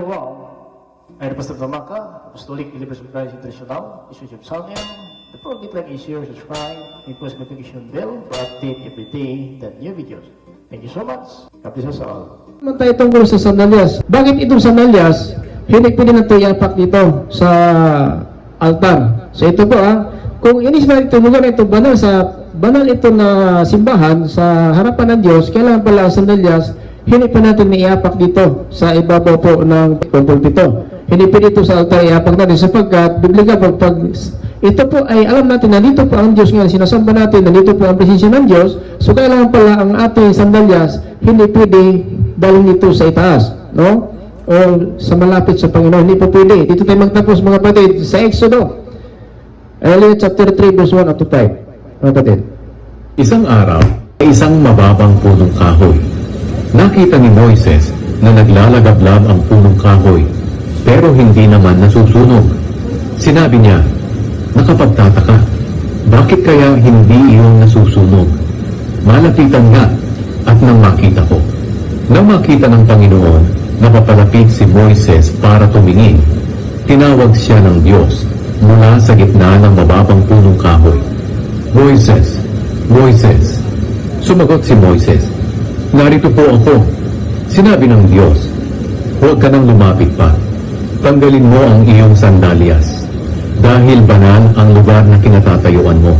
Wall ay Pastor Damaka, Apostolic Deliverance of Christ International, Bishop Salmian. The program like is here, subscribe, and press notification bell for update every day the new videos. Thank you so much. God bless us. Naman tayo tungkol sa sandalyas. Bakit itong sandalyas, na ito iapak dito sa altar. So ito po ah, kung inis na ito, banal sa banal ito na simbahan sa harapan ng Diyos, kailangan pala sandalyas, hindi pa natin iapak dito sa ibabaw po ng pulpito. Hindi pwede ito sa altar iapak natin sapagkat Biblia pag, pag ito po ay alam natin na dito po ang Diyos ngayon, sinasamba natin na dito po ang presensya ng Diyos, so kailangan pala ang ating sandalyas, hindi pwede dalhin dito sa itaas, no? O sa malapit sa Panginoon, hindi po pwede. Dito tayo magtapos mga kapatid sa Exodo. Earlier chapter 3 verse 1 up to 5. Mga kapatid. Isang araw, isang mababang punong kahoy. Nakita ni Moises na naglalagablab ang punong kahoy, pero hindi naman nasusunog. Sinabi niya, nakapagtataka, bakit kaya hindi iyon nasusunog? Malapitan nga, at nang makita ko. Nang makita ng Panginoon, napapalapit si Moises para tumingin. Tinawag siya ng Diyos mula sa gitna ng mababang punong kahoy. Moises, Moises. Sumagot si Moises, Narito po ako. Sinabi ng Diyos, Huwag ka nang lumapit pa. Tanggalin mo ang iyong sandalyas. Dahil banal ang lugar na kinatatayuan mo.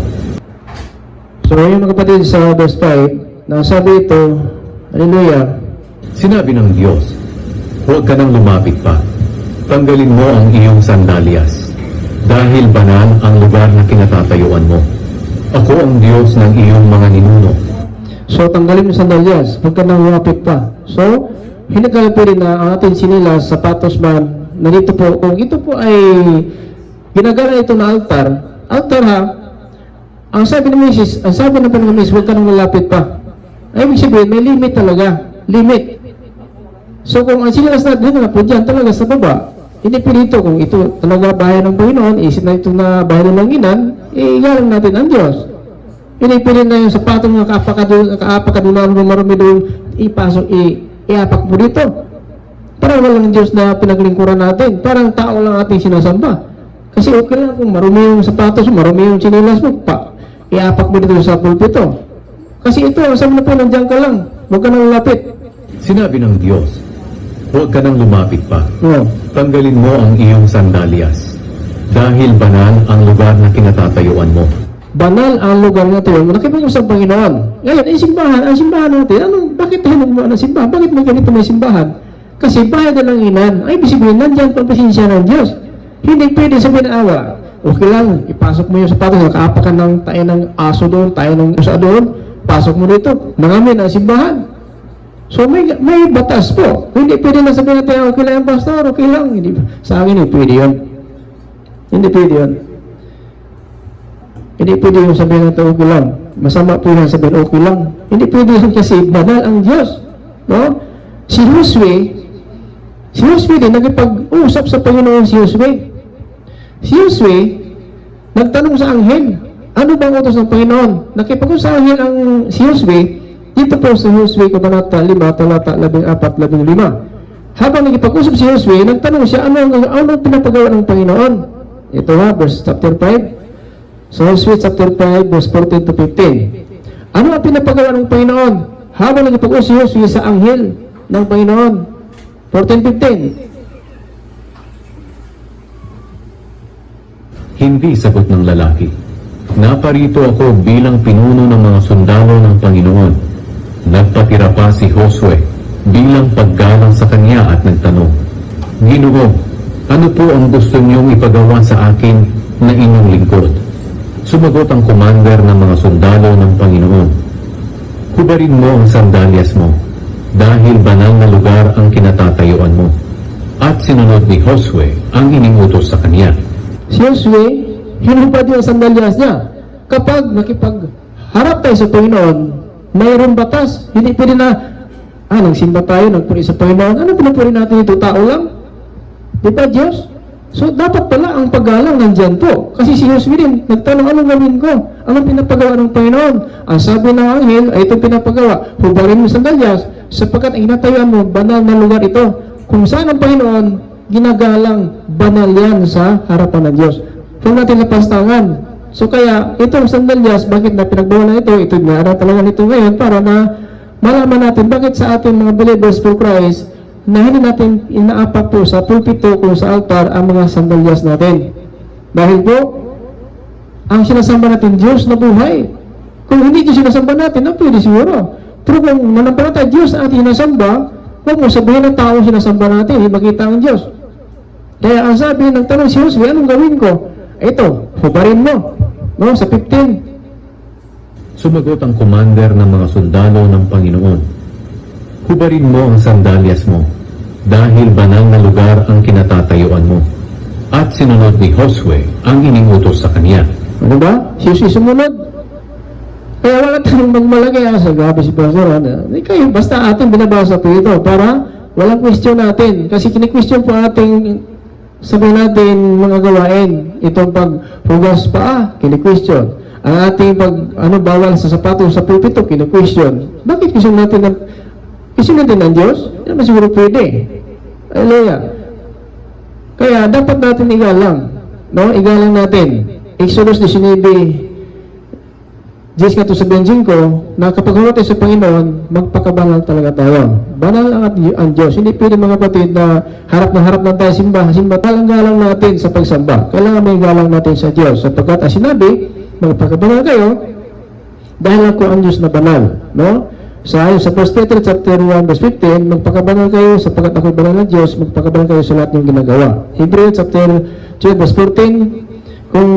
So ngayon mga kapatid sa verse 5, nasabi ito, Hallelujah, Sinabi ng Diyos, Huwag ka nang lumapit pa. Tanggalin mo ang iyong sandalyas. Dahil banal ang lugar na kinatatayuan mo. Ako ang Diyos ng iyong mga ninuno. So, tanggalin mo sa sandalyas, huwag ka nang lumapit pa. So, hindi ka pwede na ang ating sinilas, sapatos man, na dito po, kung ito po ay ginagala ito na altar, altar ha, ang sabi ng Mrs., ang sabi ng Mrs., huwag ka nang lalapit pa. Ay, ibig sabihin, may limit talaga. Limit. So, kung ang sinilas natin na po dyan talaga sa baba, hindi pwede ito. Kung ito talaga bahay ng Panginoon, isip na ito na bahay ng langinan, eh, igalang natin ang Diyos. Pinipili na yung sapatong ng kaapakadul, kaapakadulan mo marumi doon, ipasok, i, iapak mo dito. Parang walang Diyos na pinaglingkuran natin. Parang tao lang ating sinasamba. Kasi okay lang kung marumi yung sapatos marumi yung sinilas mo, pa, iapak mo dito sa pulpito. Kasi ito, sabi na po, nandiyan ka lang. Huwag ka nang lapit. Sinabi ng Diyos, Huwag ka nang lumapit pa. Oh. Tanggalin mo ang iyong sandalyas. Dahil banal ang lugar na kinatatayuan mo. Banal ang lugar na ito. Nakipag sa Panginoon. Ngayon, ay simbahan, ang simbahan natin, anong, bakit tayo nagmana ng simbahan? Bakit may ganito may simbahan? Kasi bahay lang inan, ay ibig sabihin, nandiyan pa ang presensya ng Diyos. Hindi pwede sabihin na awa. Okay lang, ipasok mo yung sapatos, nakaapak ka ng tayo ng aso doon, tayo ng aso doon, pasok mo dito, nangamin ang simbahan. So may may batas po. Hindi pwede na sabihin natin, okay lang pastor, okay lang. Hindi, sa akin, hindi pwede yun. Hindi pwede yun. Hindi pwede yung sabihin natin okay lang. Masama po yung sabihin okay lang. Hindi pwede yun kasi banal ang Diyos. No? Si Josue, si Josue din, nagipag-usap sa Panginoon si Josue. Si Josue, nagtanong sa anghel, ano bang utos ng Panginoon? Nakipag-usap sa anghel ang si Josue, dito po sa Josue, Kabanata 5, talata 14, 15. Habang nagipag-usap si Josue, nagtanong siya, ano ang ano ang pinapagawa ng Panginoon? Ito ha, verse chapter 5. So, Joshua chapter 5, verse 14 to 15. Ano ang pinapagawa ng Panginoon? Habang nagpag-usap si sa anghel ng Panginoon. 14-15. Hindi sagot ng lalaki. Naparito ako bilang pinuno ng mga sundalo ng Panginoon. Nagpatira pa si Josue bilang paggalang sa kanya at nagtanong, Ginoo, ano po ang gusto niyong ipagawa sa akin na inyong lingkod? Sumagot ang commander ng mga sundalo ng Panginoon. Hubarin mo ang sandalyas mo, dahil banal na lugar ang kinatatayuan mo. At sinunod ni Josue ang iningutos sa kanya. Si Josue, hinubad yung sandalyas niya. Kapag nakipagharap tayo sa Panginoon, mayroong batas. Hindi pwede na, ah, nagsimba tayo, nagpuri sa Panginoon. Ano pinupuri natin ito? Tao lang? Di ba, Diyos? So, dapat pala ang paggalang nandyan po. Kasi si Josue din, nagtanong, anong gawin ko? Anong pinapagawa ng Panginoon? Ang sabi ng anghel, ay ito pinapagawa. Hubarin mo sa sandalyas, sapagkat ang inatayuan mo, banal na lugar ito. kung saan ang Panginoon, ginagalang banal yan sa harapan ng Diyos. Huwag natin lapastangan. So kaya, itong sandalyas, bakit na pinagbawalan ito? Ito na talaga nito ngayon para na malaman natin bakit sa ating mga believers for Christ na hindi natin inaapak po sa pulpito kung sa altar ang mga sandalyas natin. Dahil po, ang sinasamba natin, Diyos na buhay. Kung hindi Diyos sinasamba natin, na pwede siguro. Pero kung manampalataya Diyos ang ating sinasamba, huwag mo sabihin ng tao sinasamba natin, hindi makita ang Diyos. Kaya ang sabi ng tanong si Josue, anong gawin ko? Ito, hubarin mo. No, sa 15. Sumagot ang commander ng mga sundalo ng Panginoon. Hubarin mo ang sandalyas mo, dahil banal na lugar ang kinatatayuan mo. At sinunod ni Josue ang iningutos sa kanya. Ano ba? Si Josue sumunod. Kaya wala tayong magmalagay ah, sa gabi si Pastor. Ano? Hindi kayo, basta ating binabasa po ito para walang question natin. Kasi kini-question po ating sabihin natin mga gawain. Itong paghugas pa ah, kini-question. Ang ating pag ano bawal sa sapatos sa pulpito, kini-question. Bakit question natin ng question natin ng Diyos? Hindi naman siguro pwede. Hallelujah. Kaya dapat natin igalang. No? Igalang natin. Exodus 19, Diyos nga to sabihin ko, na kapag tayo sa Panginoon, magpakabanal talaga tayo. Banal ang, ang Diyos. Hindi pwede mga kapatid na harap na harap lang tayo simba. Simba galang-galang natin sa pagsamba. Kailangan may galang natin sa Diyos. Sapagkat ang sinabi, magpakabanal kayo, dahil ako ang Diyos na banal. No? Sa ayon sa 1 Peter chapter 1 verse 15, magpakabanal kayo sapagkat ako banal ng Diyos, magpakabanal kayo sa lahat ng ginagawa. Hebrew chapter 12 verse 14, kung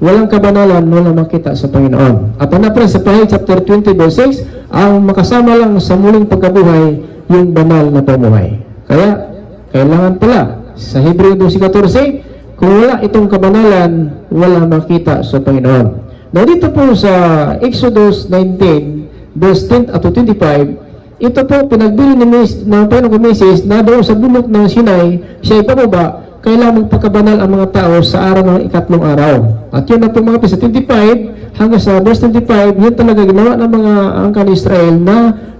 walang kabanalan, wala makita sa Panginoon. At ano pa sa Pahil chapter 20 verse 6, ang makasama lang sa muling pagkabuhay, yung banal na pamuhay. Kaya, kailangan pala, sa Hebrew 12.14, kung wala itong kabanalan, wala makita sa Panginoon. Now dito po sa Exodus 19, verse 10 at 25, ito po pinagbili ni Mis, ng Panginoon kay Moses na doon sa bundok ng Sinai, siya ipababa, kailangan magpakabanal ang mga tao sa araw ng ikatlong araw. At yun na po mga sa 25 hanggang sa verse 25, yun talaga ginawa ng mga angkan Israel na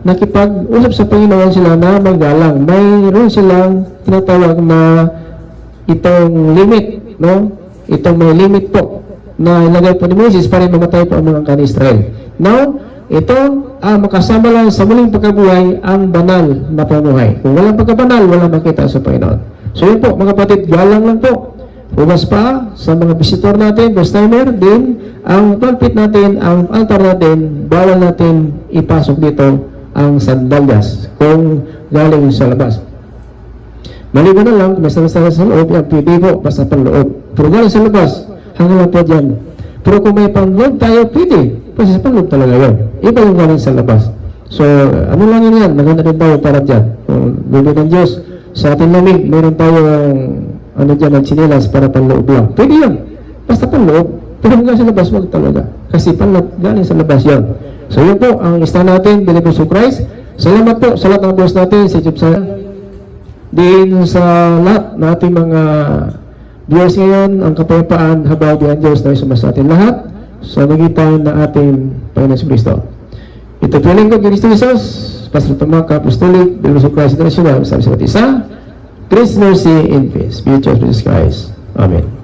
nakipag-usap sa Panginoon sila na magalang. Mayroon silang tinatawag na itong limit, no? Itong may limit po na ilagay po ni Moses para mamatay po ang mga angkan Israel. Now, ito ang makasama lang sa muling pagkabuhay ang banal na pamuhay. Kung walang pagkabanal, walang makita sa Panginoon. So yun po, mga kapatid, galang lang po. Hugas pa sa mga visitor natin, first timer, din ang pulpit natin, ang altar natin, bawal natin ipasok dito ang sandalyas kung galing sa labas. Maliban na lang, kung may sandalyas sa loob, yan pwede po, basta pang loob. Pero galing sa labas, hanggang lang po dyan. Pero kung may panloob tayo, pwede. Kasi sa panloob talaga yun. Iba yung galing sa labas. So, ano lang yun yan, maganda rin tayo para dyan. Bili ng Diyos, sa ating lamig, meron tayong ano dyan, ng sinilas para panloob lang. Pwede yun. Basta panloob. Pero hanggang sa labas, wag talaga. Kasi panloob, galing sa labas yun. So, yun po, ang ista natin, Believers of Christ. Salamat po sa lahat ng boss natin, si Chip din sa lahat ng ating mga viewers ngayon, ang kapayapaan, habang ang Diyos na isuma sa atin lahat sa magitan ng ating Panginoon Kristo. Ito po lingkod ni Kristo Jesus, Pastor Tomaka, Apostolic, Believers of Christ International, sabi sa isa, Grace, mercy, and peace. Be Jesus Christ. Amen.